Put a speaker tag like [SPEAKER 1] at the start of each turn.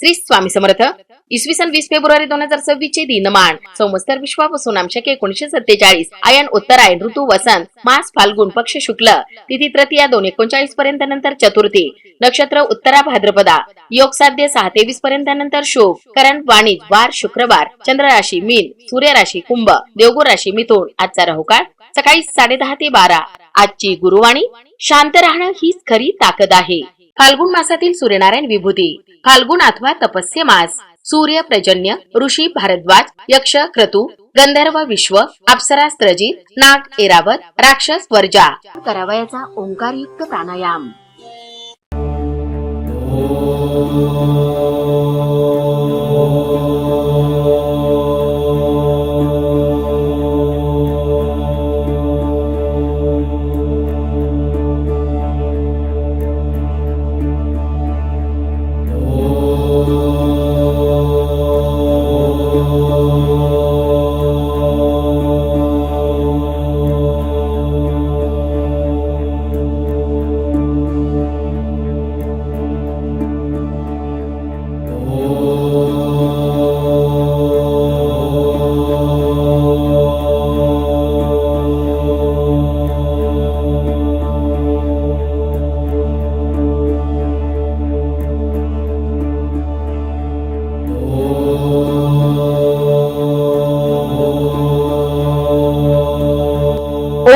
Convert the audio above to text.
[SPEAKER 1] श्री स्वामी समर्थ. इसवी सन वीस फेब्रुवारी दोन हजार सव्वीस चे दिनमान संवत्सर विश्वापासून आमशक एकोणीशे सत्तेचाळीस. आयन उत्तरायण ऋतू वसंत मास फाल्गुन पक्ष शुक्ल. तिथी तृतीया दोन एकोणचाळीस पर्यंत नंतर चतुर्थी. नक्षत्र उत्तरा भाद्रपदा. योग साध्य सहा तेवीस पर्यंत नंतर शुभ. करण वाणिज वार शुक्रवार चंद्र राशी मीन सूर्य राशी कुंभ देवगुर राशी मिथुन आजचा राहुकाळ सकाळी साडेदहा ते बारा. आजची गुरुवाणी शांत राहणं हीच खरी ताकद आहे. फाल्गुन मासातील सूर्यनारायण विभूती. फाल्गुन अथवा तपस्य मास. सूर्य प्रजन्य ऋषी भारद्वाज यक्ष क्रतू गंधर्व विश्व अप्सरा स्त्रजित नाग एरावत राक्षस वर्जा. करावयाचा ओंकारयुक्त प्राणायाम.